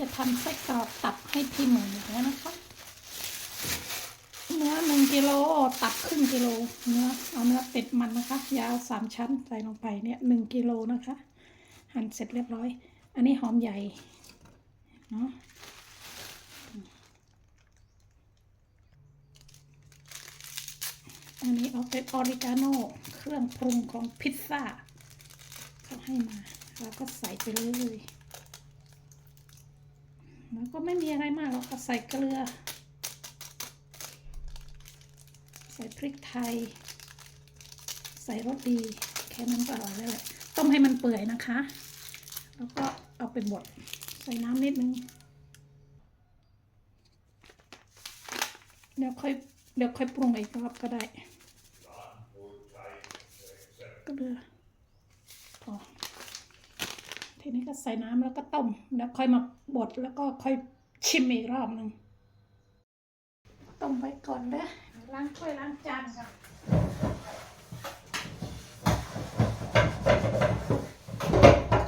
จะทำไส้กรอกตับให้พี่หมูแล้วนะคะ เนื้อหนึ่งกิโลตับครึ่งกิโลเนื้อเอาเนื้อเป็ดมันนะคะ ยาวสามชั้นใส่ลงไปเนี่ยหนึ่งกิโลนะคะ หั่นเสร็จเรียบร้อย อันนี้หอมใหญ่เนาะอันนี้เอาเป็นออริกาโนเครื่องปรุงของพิซซ่าเขาให้มาเราก็ใส่ไปเลย แล้วก็ไม่มีอะไรมากเราก็ใส่เกลือ ใส่พริกไทย ใส่รสดี แค่นั้นก็อร่อยแล้วแหละต้มให้มันเปื่อยนะคะ แล้วก็เอาไปบดใส่น้ำนิดนึง เดี๋ยวค่อยเดี๋ยวค่อยปรุงอีกรอบก็ได้ก็เดือพอที นี้ก็ใส่น้ำแล้วก็ต้ม แล้วค่อยมาบดแล้วก็ค่อยชิมอีกรอบหนึ่งต้มไว้ก่อนเด้อล้างถ้วยล้างจานก่อน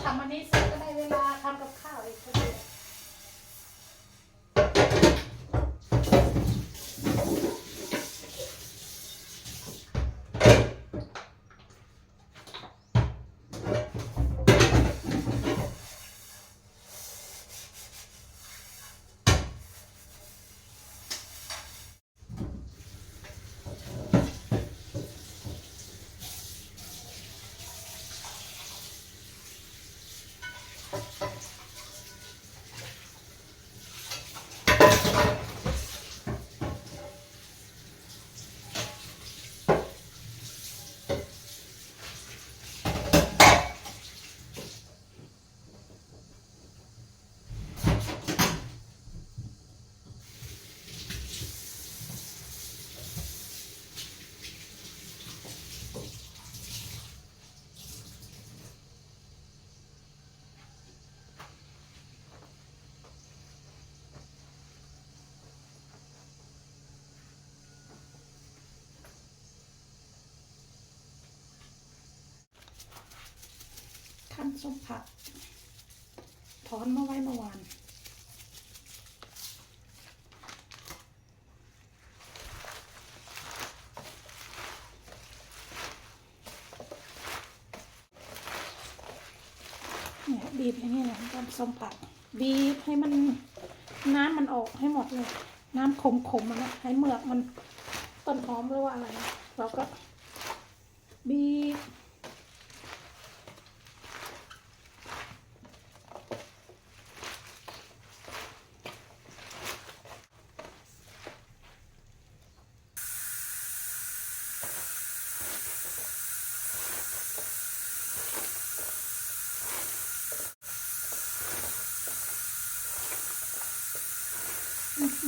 ทำอันนี้เสร็จก็ได้เวลาทำกับข้าวอีกพอดี ขั้นส้มผักถอนมาไว้เมื่อวานเนี่ยบีบอย่างนี้แหละตอนส้มผัก บีบให้มันน้ำมันออกให้หมดเลย น้ำขมๆมันนะให้เมือกมันต้นหอมหรือว่าอะไร เราก็บีบ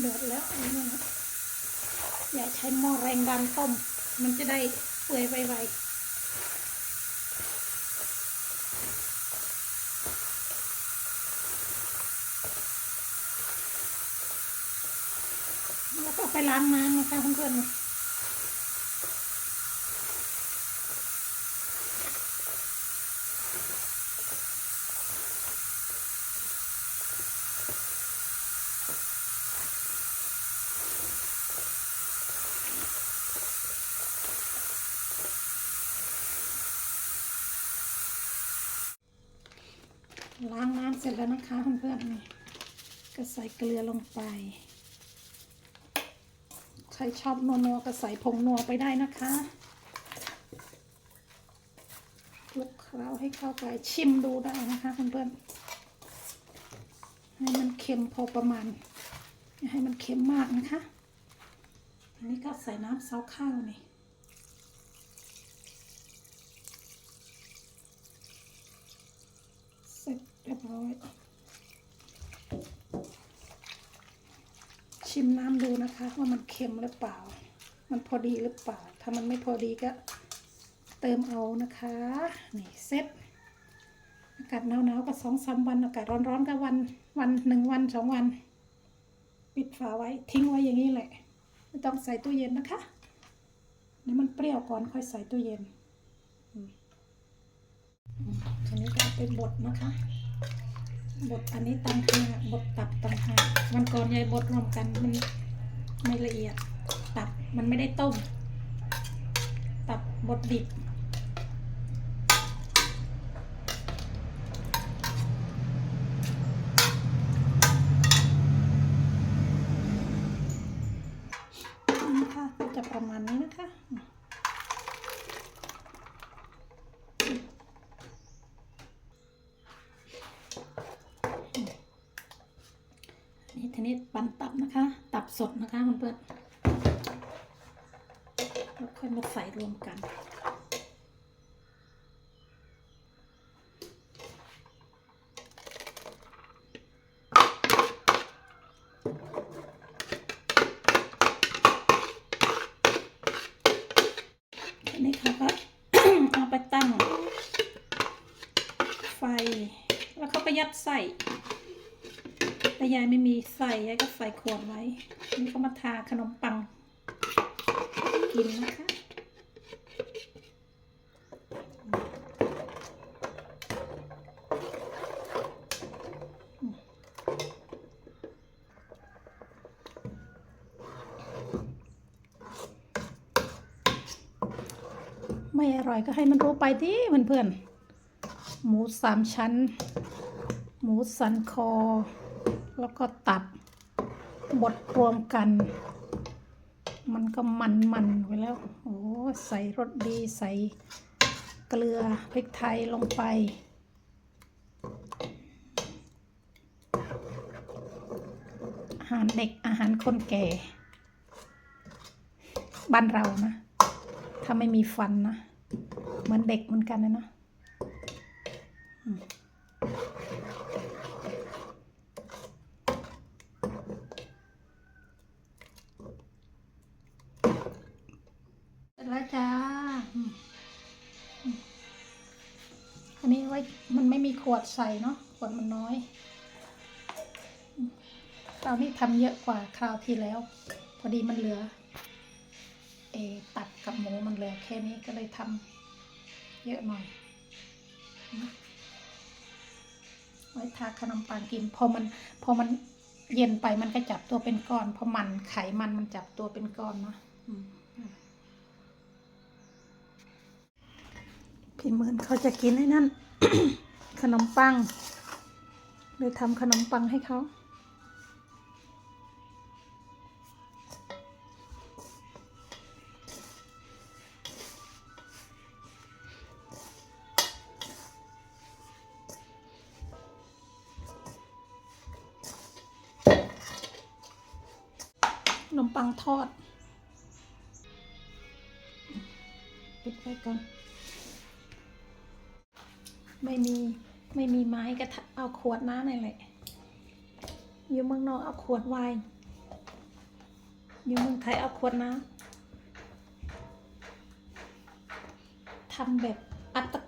เดือดแล้วอันนี้นะอย่าใช้หม้อแรงดันต้ม มันจะได้เปื่อยไวๆแล้วก็ไปล้างน้ำนะคะเพื่อนๆ ล้างน้ำเสร็จแล้วนะคะเพื่อนๆนี่ก็ใส่เกลือลงไป ใครชอบนัวๆก็ใส่ผงนัวไปได้นะคะคลุกเคล้าให้เข้าไปชิมดูได้นะคะเพื่อนๆให้มันเค็มพอประมาณอย่าให้มันเค็มมากนะคะ อันนี้ก็ใส่น้ำซาวข้าวนี่ เสร็จเรียบร้อย ชิมน้ำดูนะคะว่ามันเค็มหรือเปล่า มันพอดีหรือเปล่า ถ้ามันไม่พอดีก็เติมเอานะคะ นี่เซ็ตอากาศหนาวๆก็สองสามวัน อากาศร้อนๆก็วันวันหนึ่งวันสองวัน ปิดฝาไว้ทิ้งไว้อย่างนี้แหละ ไม่ต้องใส่ตู้เย็นนะคะเดี๋ยวมันเปรี้ยวก่อนค่อยใส่ตู้เย็นทีนี้ก็เอาไปบดนะคะ บดอันนี้ตั้งห้าบดตับตั้งห้าวันก่อนยายบดรวมกันมันไม่ละเอียด ตับมันไม่ได้ต้ม ตับบดดิบ นี่ค่ะก็จะประมาณนี้นะคะ นี่ทีนี้ปั่นตับนะคะ ตับ สดนะคะเพื่อนๆแล้วค่อยมาใส่รวมกันนี้เขาก็เอาไปตั้งไฟ แล้วเขาก็ยัดใส่ แต่ยายไม่มีใส่ยายก็ใส่ขวดไว้ นี่ก็มาทาขนมปัง กินนะคะไม่อร่อยก็ให้มันรู้ไปที่เพื่อนๆ หมูสามชั้น หมูสันคอ แล้วก็ตับบดรวมกัน มันก็มันมันๆไปแล้ว โอ้ใส่รสดีใส่เกลือพริกไทยลงไป อาหารเด็กอาหารคนแก่ บ้านเรานะ ถ้าไม่มีฟันนะ เหมือนเด็กเหมือนกันเลยนะอืมเส ไว้มันไม่มีขวดใส่เนาะขวดมันน้อยคราวนี้ทำเยอะกว่าคราวที่แล้ว พอดีมันเหลือเอตัดกับหมูมันเหลือแค่นี้ก็เลยทำเยอะหน่อยนะไว้ทาขนมปังกินพอมันพอมันเย็นไปมันก็จับตัวเป็นก้อนพราะมันไขมันมันจับตัวเป็นก้อนนะ พี่เหมื่นเขาจะกินไอ้นั่น ขนมปังเลยทำขนมปังให้เขาขนมปังทอดปิดไว้ก่อน ไม่มีไม่มีไม้ก็ทะเอาขวดน้ำนี่นแหละอยู่เมืองนอกเอาขวดไวน์อยู่เมืองไทยเอาขวดน้ำทำแบบอัตคัดอัต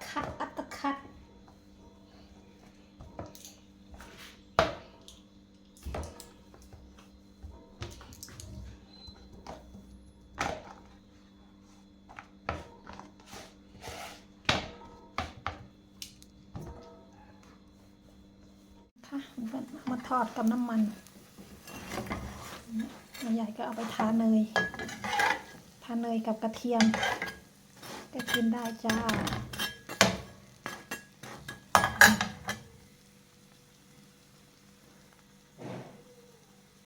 มาทอดกับน้ำมันแล้วใหญ่ก็เอาไปทาเนย ทาเนยกับกระเทียม ก็กินได้จ้า